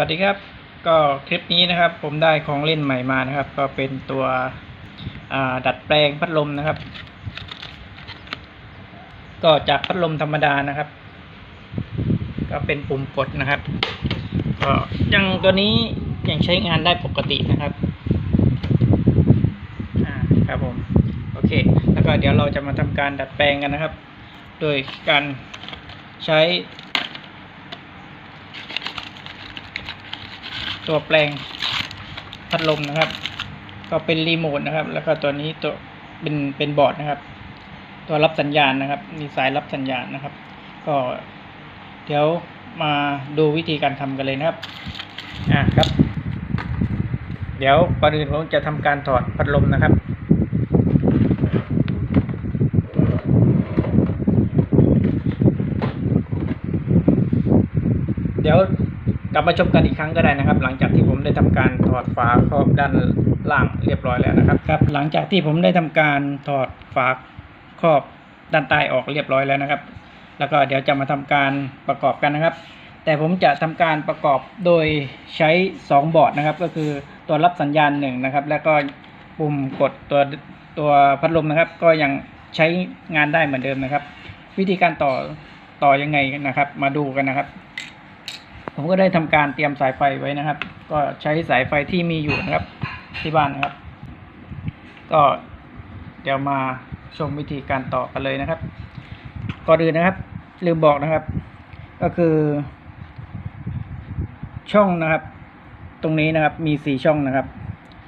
วัสดีครับ ก็คลิปนี้นะครับ ผมได้ของเล่นใหม่มานะครับ ก็เป็นตัวดัดแปลงพัดลมนะครับ ก็จากพัดลมธรรมดานะครับ ก็เป็นปุ่มกดนะครับก็ยังตัวนี้ยังใช้งานได้ปกตินะครับอ่าครับผมโอเค แล้วก็เดี๋ยวเราจะมาทำการดัดแปลงกันนะครับ โดยการใช้ ตัวแปลงพัดลมนะครับ ก็เป็นรีโมทนะครับ แล้วก็ตัวนี้ตัวเป็นเป็นบอร์ดนะครับ ตัวรับสัญญาณนะครับ มีสายรับสัญญาณนะครับ ก็เดี๋ยวมาดูวิธีการทำกันเลยนะครับอ่าครับ เดี๋ยวก่อนอื่นผมจะทำการถอดพัดลมนะครับ เดี๋ยวก ลับมาชมกันอีกครั้งก็ได้นะครับ หลังจากที่ผมได้ทำการถอดฝาครอบด้านล่างเรียบร้อยแล้วนะครับครับ หลังจากที่ผมได้ทำการถอดฝาครอบด้านใต้ออกเรียบร้อยแล้วนะครับ แล้วก็เดี๋ยวจะมาทำการประกอบกันนะครับ แต่ผมจะทำการประกอบโดยใช้ 2 บอร์ดนะครับ ก็คือตัวรับสัญญาณหนึ่งนะครับ แล้วก็ปุ่มกดตัวตัวพัดลมนะครับ ก็ยังใช้งานได้เหมือนเดิมนะครับ วิธีการต่อต่อยังไงนะครับ มาดูกันนะครับ ผมก็ได้ทำการเตรียมสายไฟไว้นะครับ ก็ใช้สายไฟที่มีอยู่นะครับ ที่บ้านนะครับ ก็เดี๋ยวมาชมวิธีการต่อกันเลยนะครับ ก่อนอื่นนะครับ ลืมบอกนะครับ ก็คือ ช่องนะครับ ตรงนี้นะครับมีสี่ช่องนะครับ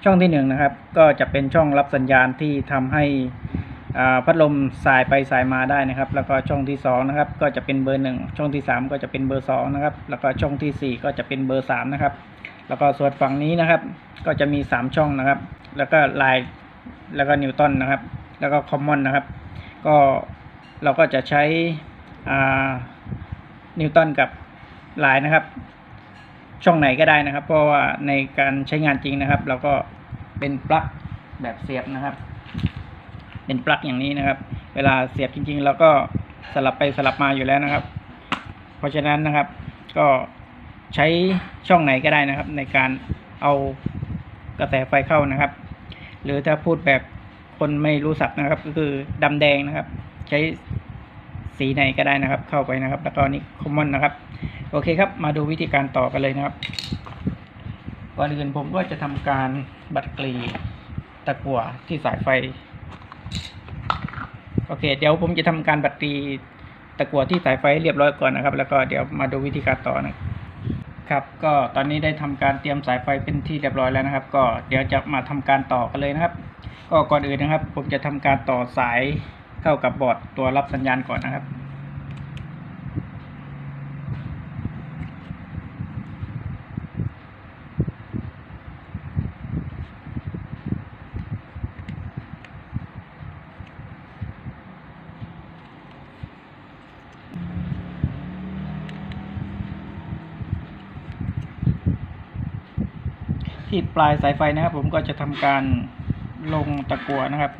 ช่องที่หนึ่งนะครับ ก็จะเป็นช่องรับสัญญาณที่ทำให้ พัดลมสายไปสายมาได้นะครับ แล้วก็ช่องที่สองนะครับก็จะเป็นเบอร์หนึ่งช่องที่สามก็จะเป็นเบอร์สองนะครับแล้วก็ช่องที่สี่ก็จะเป็นเบอร์สามนะครับแล้วก็ส่วนฝั่งนี้นะครับก็จะมีสามช่องนะครับ แล้วก็ลายแล้วก็นิวตันนะครับ แล้วก็คอมมอนนะครับ ก็เราก็จะใช้นิวตันกับลายนะครับ ช่องไหนก็ได้นะครับ เพราะว่าในการใช้งานจริงนะครับ เราก็เป็นปลั๊กแบบเสียบนะครับ เป็นปลั๊กอย่างนี้นะครับ เวลาเสียบจริงๆเราก็สลับไปสลับมาอยู่แล้วนะครับ เพราะฉะนั้นนะครับ ก็ใช้ช่องไหนก็ได้นะครับ ในการเอากระแสไฟเข้านะครับ หรือถ้าพูดแบบคนไม่รู้สักนะครับ ก็คือดำแดงนะครับ ใช้สีไหนก็ได้นะครับ เข้าไปนะครับ แล้วก็นี่คอมมอนนะครับ โอเคครับ มาดูวิธีการต่อกันเลยนะครับก่อนอื่นผมก็จะทำการบัดกรีตะกั่วที่สายไฟ โอเค เดี๋ยวผมจะทำการบัดกรีตะกั่วที่สายไฟเรียบร้อยก่อนนะครับ แล้วก็เดี๋ยวมาดูวิธีการต่อนะครับ ก็ตอนนี้ได้ทำการเตรียมสายไฟเป็นที่เรียบร้อยแล้วนะครับ ก็เดี๋ยวจะมาทำการต่อกันเลยนะครับ ก็ก่อนอื่นนะครับ ผมจะทำการต่อสายเข้ากับบอร์ดตัวรับสัญญาณก่อนนะครับ ที่ปลายสายไฟนะครับ ผมก็จะทำการลงตะกั่วนะครับ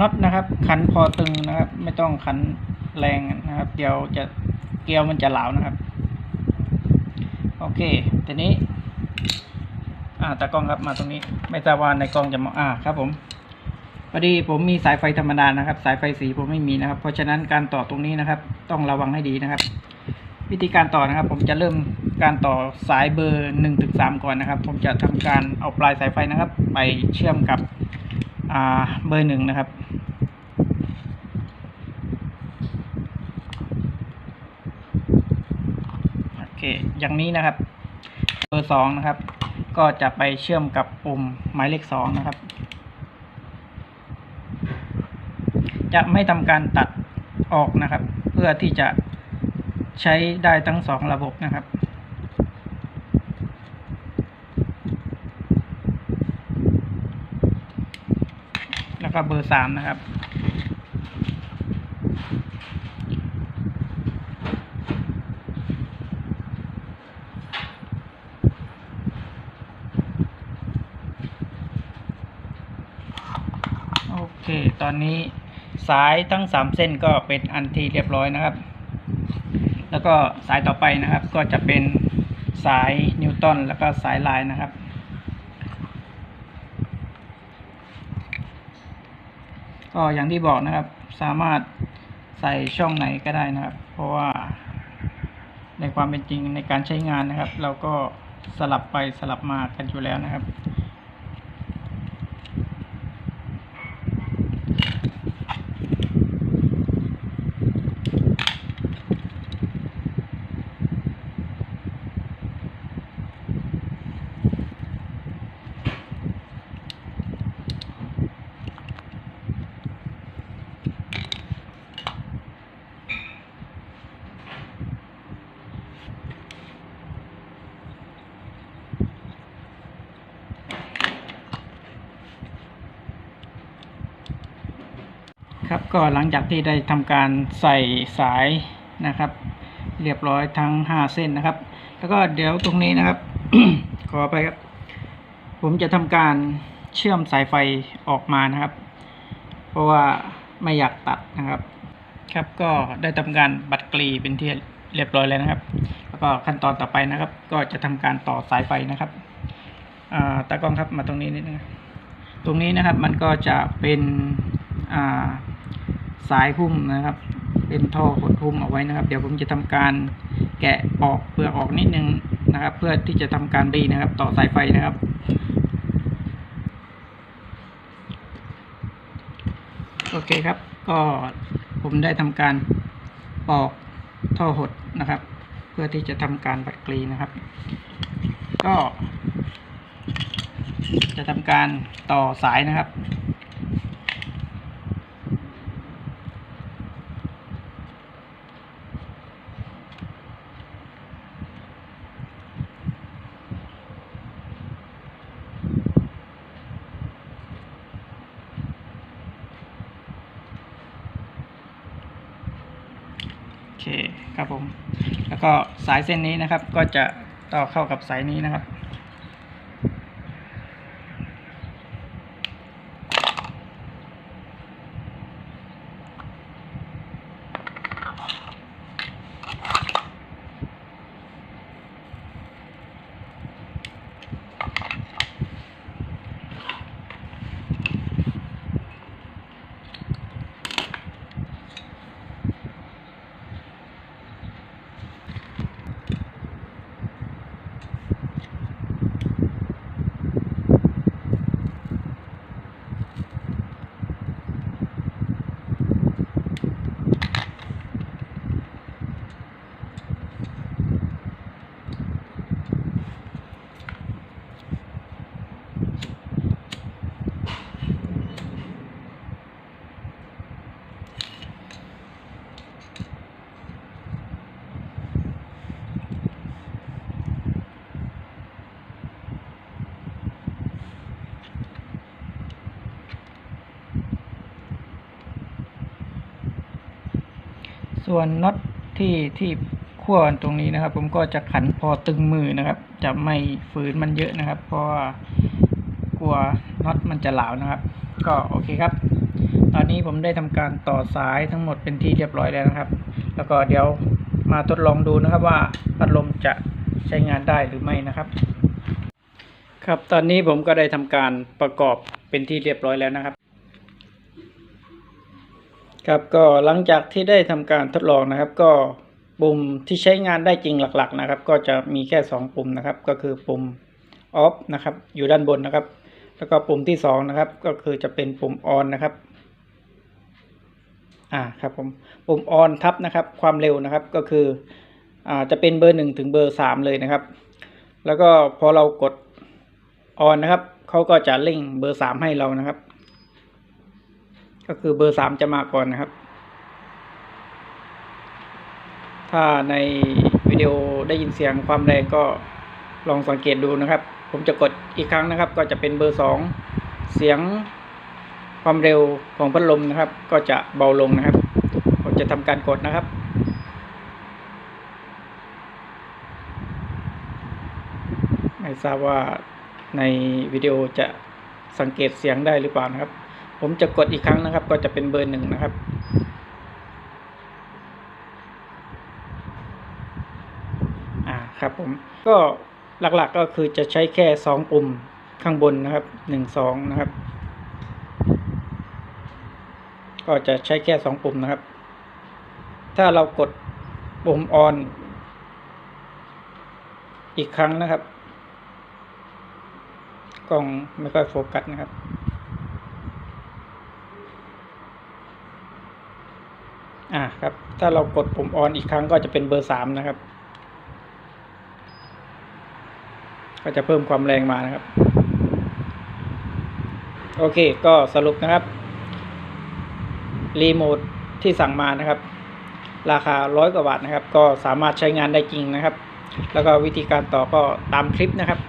น็อตนะครับ ขันพอตึงนะครับ ไม่ต้องขันแรงนะครับ เดี๋ยวจะเกลียวมันจะเหลานะครับ โอเคทีนี้ อ่าตากล้องครับมาตรงนี้ ไม่ทราบว่าในกล้องจะมองอ่าครับผมพอดีผมมีสายไฟธรรมดานะครับ สายไฟสีผมไม่มีนะครับ เพราะฉะนั้นการต่อตรงนี้นะครับ ต้องระวังให้ดีนะครับ วิธีการต่อนะครับ ผมจะเริ่มการต่อสายเบอร์หนึ่งถึงสามก่อนนะครับ ผมจะทำการเอาปลายสายไฟนะครับ ไปเชื่อมกับ อ่าเบอร์หนึ่งนะครับ โอเค อย่างนี้นะครับ เบอร์สองนะครับ ก็จะไปเชื่อมกับปุ่มหมายเลขสองนะครับ จะไม่ทำการตัดออกนะครับ เพื่อที่จะใช้ได้ทั้งสองระบบนะครับ ก็เบอร์สามนะครับ โอเค ตอนนี้สายทั้งสามเส้นก็เป็นอันที่เรียบร้อยนะครับ แล้วก็สายต่อไปนะครับก็จะเป็นสายนิวตันแล้วก็สายลายนะครับ ก็อย่างที่บอกนะครับ สามารถใส่ช่องไหนก็ได้นะครับ เพราะว่าในความเป็นจริงในการใช้งานนะครับ เราก็สลับไปสลับมากันอยู่แล้วนะครับ ครับก็หลังจากที่ได้ทำการใส่สายนะครับ เรียบร้อยทั้ง 5 เส้นนะครับ แล้วก็เดี๋ยวตรงนี้นะครับ ขอไปครับ ผมจะทำการเชื่อมสายไฟออกมานะครับ เพราะว่าไม่อยากตัดนะครับ ครับก็ได้ทำการบัดกรีเป็นที่เรียบร้อยแล้วนะครับ แล้วก็ขั้นตอนต่อไปนะครับ ก็จะทำการต่อสายไฟนะครับอ่าตากล้องครับมาตรงนี้นิดนึงตรงนี้นะครับมันก็จะเป็นอ่า สายหุ้มนะครับ เป็นท่อหดหุ้มเอาไว้นะครับ เดี๋ยวผมจะทำการแกะปอกเปลือกออกนิดนึงนะครับ เพื่อที่จะทำการรีนะครับ ต่อสายไฟนะครับโอเคครับ ก็ผมได้ทำการปอกท่อหดนะครับ เพื่อที่จะทำการบัดกรีนะครับ ก็ จะทำการต่อสายนะครับ โอ เคครับผม แล้วก็สายเส้นนี้นะครับก็จะต่อเข้ากับสายนี้นะครับ ส่วนน็อตที่ที่ขั้วตรงนี้นะครับ ผมก็จะขันพอตึงมือนะครับ จะไม่ฝืนมันเยอะนะครับ เพราะว่ากลัวน็อตมันจะเหลานะครับ ก็โอเคครับ ตอนนี้ผมได้ทำการต่อสายทั้งหมดเป็นที่เรียบร้อยแล้วนะครับ แล้วก็เดี๋ยวมาทดลองดูนะครับว่าพัดลมจะใช้งานได้หรือไม่นะครับ ครับตอนนี้ผมก็ได้ทำการประกอบเป็นที่เรียบร้อยแล้วนะครับ ครับก็หลังจากที่ได้ทำการทดลองนะครับ ก็ปุ่มที่ใช้งานได้จริงหลักๆนะครับ ก็จะมีแค่ 2 ปุ่มนะครับ ก็คือปุ่ม off นะครับ อยู่ด้านบนนะครับ แล้วก็ปุ่มที่ 2 นะครับ ก็คือจะเป็นปุ่ม on นะครับอ่าครับผมปุ่ม on ทับนะครับ ความเร็วนะครับก็คืออ่าจะเป็นเบอร์หนึ่งถึงเบอร์สามเลยนะครับ แล้วก็พอเรากด on นะครับเขาก็จะเร่งเบอร์สามให้เรานะครับ ก็คือเบอร์สามจะมาก่อนนะครับ ถ้าในวิดีโอได้ยินเสียงความแรงก็ลองสังเกตดูนะครับ ผมจะกดอีกครั้งนะครับ ก็จะเป็นเบอร์สองเสียงความเร็วของพัดลมนะครับ ก็จะเบาลงนะครับ ผมจะทำการกดนะครับไม่ทราบว่าในวิดีโอจะสังเกตเสียงได้หรือเปล่านะครับ ผมจะกดอีกครั้งนะครับ ก็จะเป็นเบอร์หนึ่งนะครับ อ่าครับผม ก็หลักๆก็คือจะใช้แค่สองปุ่มข้างบนนะครับหนึ่งสองนะครับ ก็จะใช้แค่สองปุ่มนะครับ ถ้าเรากดปุ่มออนอีกครั้งนะครับ กล้องไม่ค่อยโฟกัสนะครับ อ่า ครับ ถ้าเรากดปุ่มออนอีกครั้งก็จะเป็นเบอร์สามนะครับ ก็จะเพิ่มความแรงมานะครับ โอเค ก็สรุปนะครับ รีโมทที่สั่งมานะครับ ราคาร้อยกว่าบาทนะครับ ก็สามารถใช้งานได้จริงนะครับ แล้วก็วิธีการต่อก็ตามคลิปนะครับ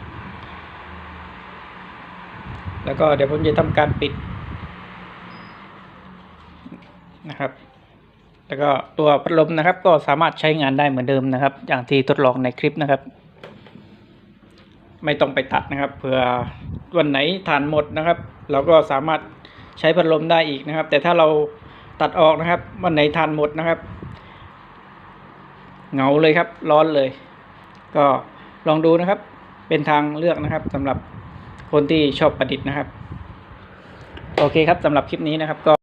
แล้วก็เดี๋ยวผมจะทำการปิดนะครับ แล้วก็ตัวพัดลมนะครับ ก็สามารถใช้งานได้เหมือนเดิมนะครับ อย่างที่ทดลองในคลิปนะครับ ไม่ต้องไปตัดนะครับเผื่อวันไหนฐานหมดนะครับ เราก็สามารถใช้พัดลมได้อีกนะครับ แต่ถ้าเราตัดออกนะครับ วันไหนฐานหมดนะครับเหงาเลยครับร้อนเลย ก็ลองดูนะครับ เป็นทางเลือกนะครับสำหรับคนที่ชอบประดิษฐ์นะครับ โอเคครับสำหรับคลิปนี้นะครับก็